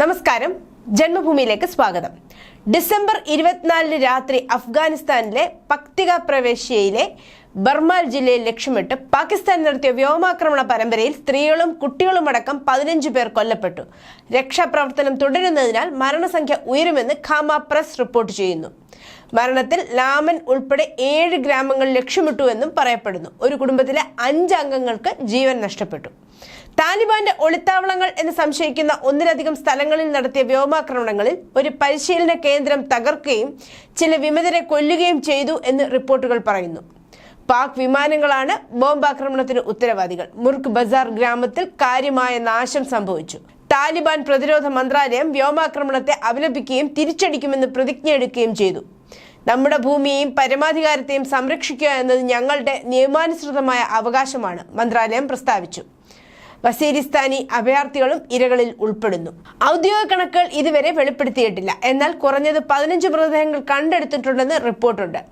നമസ്കാരം. ജന്മഭൂമിയിലേക്ക് സ്വാഗതം. ഡിസംബർ ഇരുപത്തിനാലിന് രാത്രി അഫ്ഗാനിസ്ഥാനിലെ പക്തിക പ്രവേശ്യയിലെ ബർമാൽ ജില്ലയിൽ ലക്ഷ്യമിട്ട് പാകിസ്ഥാൻ നടത്തിയ വ്യോമാക്രമണ പരമ്പരയിൽ സ്ത്രീകളും കുട്ടികളും അടക്കം പതിനഞ്ച് പേർ കൊല്ലപ്പെട്ടു. രക്ഷാപ്രവർത്തനം തുടരുന്നതിനാൽ മരണസംഖ്യ ഉയരുമെന്ന് ഖാമ പ്രസ് റിപ്പോർട്ട് ചെയ്യുന്നു. മരണത്തിൽ ലാമൻ ഉൾപ്പെടെ ഏഴ് ഗ്രാമങ്ങൾ ലക്ഷ്യമിട്ടുവെന്നും പറയപ്പെടുന്നു. ഒരു കുടുംബത്തിലെ അഞ്ച് അംഗങ്ങൾക്ക് ജീവൻ നഷ്ടപ്പെട്ടു. താലിബാന്റെ ഒളിത്താവളങ്ങൾ എന്ന് സംശയിക്കുന്ന ഒന്നിലധികം സ്ഥലങ്ങളിൽ നടത്തിയ വ്യോമാക്രമണങ്ങളിൽ ഒരു പരിശീലന കേന്ദ്രം തകർക്കുകയും ചില വിമതരെ കൊല്ലുകയും ചെയ്തു എന്ന് റിപ്പോർട്ടുകൾ പറയുന്നു. പാക് വിമാനങ്ങളാണ് ബോംബാക്രമണത്തിന് ഉത്തരവാദികൾ. മുർക്ക് ബസാർ ഗ്രാമത്തിൽ കാര്യമായ നാശം സംഭവിച്ചു. താലിബാൻ പ്രതിരോധ മന്ത്രാലയം വ്യോമാക്രമണത്തെ അപലപിക്കുകയും തിരിച്ചടിക്കുമെന്ന് പ്രതിജ്ഞയെടുക്കുകയും ചെയ്തു. നമ്മുടെ ഭൂമിയെയും പരമാധികാരത്തെയും സംരക്ഷിക്കുക എന്നത് ഞങ്ങളുടെ നിയമാനുസൃതമായ അവകാശമാണ് മന്ത്രാലയം പ്രസ്താവിച്ചു. വസീരിസ്ഥാനി അഭയാർത്ഥികളും ഇരകളിൽ ഉൾപ്പെടുന്നു. ഔദ്യോഗിക കണക്കുകൾ ഇതുവരെ വെളിപ്പെടുത്തിയിട്ടില്ല. എന്നാൽ കുറഞ്ഞത് പതിനഞ്ച് മൃതദേഹങ്ങൾ കണ്ടെടുത്തിട്ടുണ്ടെന്ന് റിപ്പോർട്ടുണ്ട്.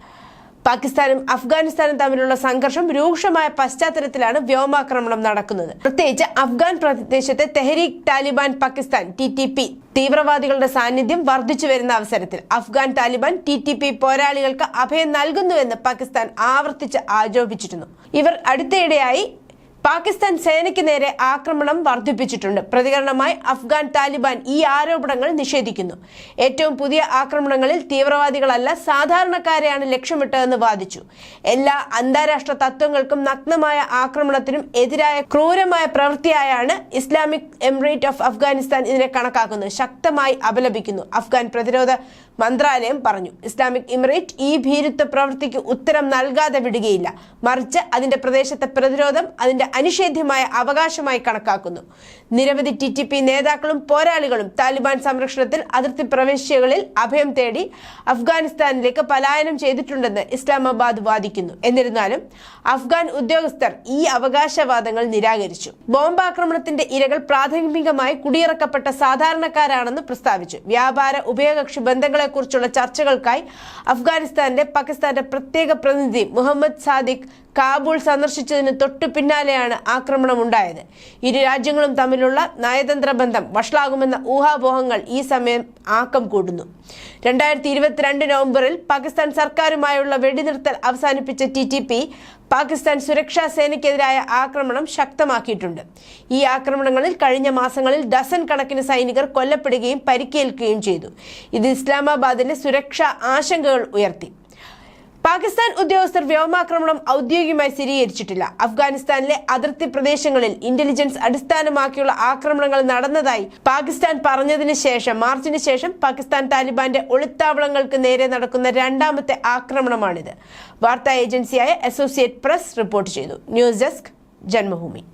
പാകിസ്ഥാനും അഫ്ഗാനിസ്ഥാനും തമ്മിലുള്ള സംഘർഷം രൂക്ഷമായ പശ്ചാത്തലത്തിലാണ് വ്യോമാക്രമണം നടക്കുന്നത്. പ്രത്യേകിച്ച് അഫ്ഗാൻ പ്രദേശത്തെ Tehreek Taliban Pakistan T T P. തീവ്രവാദികളുടെ സാന്നിധ്യം വർദ്ധിച്ചു വരുന്ന അവസരത്തിൽ Afghan Taliban T T P പോരാളികൾക്ക് അഭയം നൽകുന്നുവെന്ന് പാകിസ്ഥാൻ ആവർത്തിച്ച് ആരോപിച്ചിരുന്നു. ഇവർ അടുത്തിടെയായി പാകിസ്ഥാൻ സേനയ്ക്ക് നേരെ ആക്രമണം വർദ്ധിപ്പിച്ചിട്ടുണ്ട്. പ്രതികരണമായി അഫ്ഗാൻ താലിബാൻ ഈ ആരോപണങ്ങൾ നിഷേധിക്കുന്നു. ഏറ്റവും പുതിയ ആക്രമണങ്ങളിൽ തീവ്രവാദികളല്ല സാധാരണക്കാരെയാണ് ലക്ഷ്യമിട്ടതെന്ന് വാദിച്ചു. എല്ലാ അന്താരാഷ്ട്ര തത്വങ്ങൾക്കും നഗ്നമായ ആക്രമണത്തിനും എതിരായ ക്രൂരമായ പ്രവൃത്തിയായാണ് ഇസ്ലാമിക് എമിറേറ്റ് ഓഫ് അഫ്ഗാനിസ്ഥാൻ ഇതിനെ കണക്കാക്കുന്നത്. ശക്തമായി അപലപിക്കുന്നു. അഫ്ഗാൻ പ്രതിരോധ മന്ത്രാലയം പറഞ്ഞു. ഇസ്ലാമിക് എമിറേറ്റ് ഈ ഭീരുത്വ പ്രവൃത്തിക്ക് ഉത്തരം നൽകാതെ വിടുകയില്ല. മറിച്ച് അതിന്റെ പ്രദേശത്തെ പ്രതിരോധം അതിന്റെ അനിഷേധ്യമായ അവകാശമായി കണക്കാക്കുന്നു. നിരവധി ടി ടി പി നേതാക്കളും പോരാളികളും താലിബാൻ സംരക്ഷണത്തിൽ അതിർത്തി പ്രവേശികളിൽ അഭയം തേടി അഫ്ഗാനിസ്ഥാനിലേക്ക് പലായനം ചെയ്തിട്ടുണ്ടെന്ന് ഇസ്ലാമാബാദ് വാദിക്കുന്നു. എന്നിരുന്നാലും അഫ്ഗാൻ ഉദ്യോഗസ്ഥർ ഈ അവകാശവാദങ്ങൾ നിരാകരിച്ചു. ബോംബാക്രമണത്തിന്റെ ഇരകൾ പ്രാഥമികമായി കുടിയിറക്കപ്പെട്ട സാധാരണക്കാരാണെന്ന് പ്രസ്താവിച്ചു. വ്യാപാര ഉഭയകക്ഷി ബന്ധങ്ങളെക്കുറിച്ചുള്ള ചർച്ചകൾക്കായി അഫ്ഗാനിസ്ഥാനിലെ പാകിസ്ഥാന്റെ പ്രത്യേക പ്രതിനിധി മുഹമ്മദ് സാദിഖ് കാബൂൾ സന്ദർശിച്ചതിന് തൊട്ടു ആക്രമണം ഉണ്ടായത് ഇരു രാജ്യങ്ങളും തമ്മിലുള്ള നയതന്ത്ര ബന്ധം വഷളാകുമെന്ന ഊഹാപോഹങ്ങൾ ഈ സമയം ആക്കം കൂടുന്നു. രണ്ടായിരത്തി ഇരുപത്തിരണ്ട് നവംബറിൽ പാകിസ്ഥാൻ സർക്കാരുമായുള്ള വെടിനിർത്തൽ അവസാനിപ്പിച്ച ടി ടി പി പാകിസ്ഥാൻ സുരക്ഷാ സേനയ്ക്കെതിരായ ആക്രമണം ശക്തമാക്കിയിട്ടുണ്ട്. ഈ ആക്രമണങ്ങളിൽ കഴിഞ്ഞ മാസങ്ങളിൽ ഡസൻ കണക്കിന് സൈനികർ കൊല്ലപ്പെടുകയും പരിക്കേൽക്കുകയും ചെയ്തു. ഇത് ഇസ്ലാമാബാദിലെ സുരക്ഷാ ആശങ്കകൾ ഉയർത്തി. പാകിസ്ഥാൻ ഉദ്യോഗസ്ഥർ വ്യോമാക്രമണം ഔദ്യോഗികമായി സ്ഥിരീകരിച്ചിട്ടില്ല. അഫ്ഗാനിസ്ഥാനിലെ അതിർത്തി പ്രദേശങ്ങളിൽ ഇന്റലിജൻസ് അടിസ്ഥാനമാക്കിയുള്ള ആക്രമണങ്ങൾ നടന്നതായി പാകിസ്ഥാൻ പറഞ്ഞതിന് ശേഷം മാർച്ചിന് ശേഷം പാകിസ്ഥാൻ താലിബാന്റെ ഒളിത്താവളങ്ങൾക്ക് നേരെ നടക്കുന്ന രണ്ടാമത്തെ ആക്രമണമാണിത്. വാർത്താ ഏജൻസിയായ അസോസിയേറ്റ് പ്രസ് റിപ്പോർട്ട് ചെയ്തു. News desk Janmabhumi.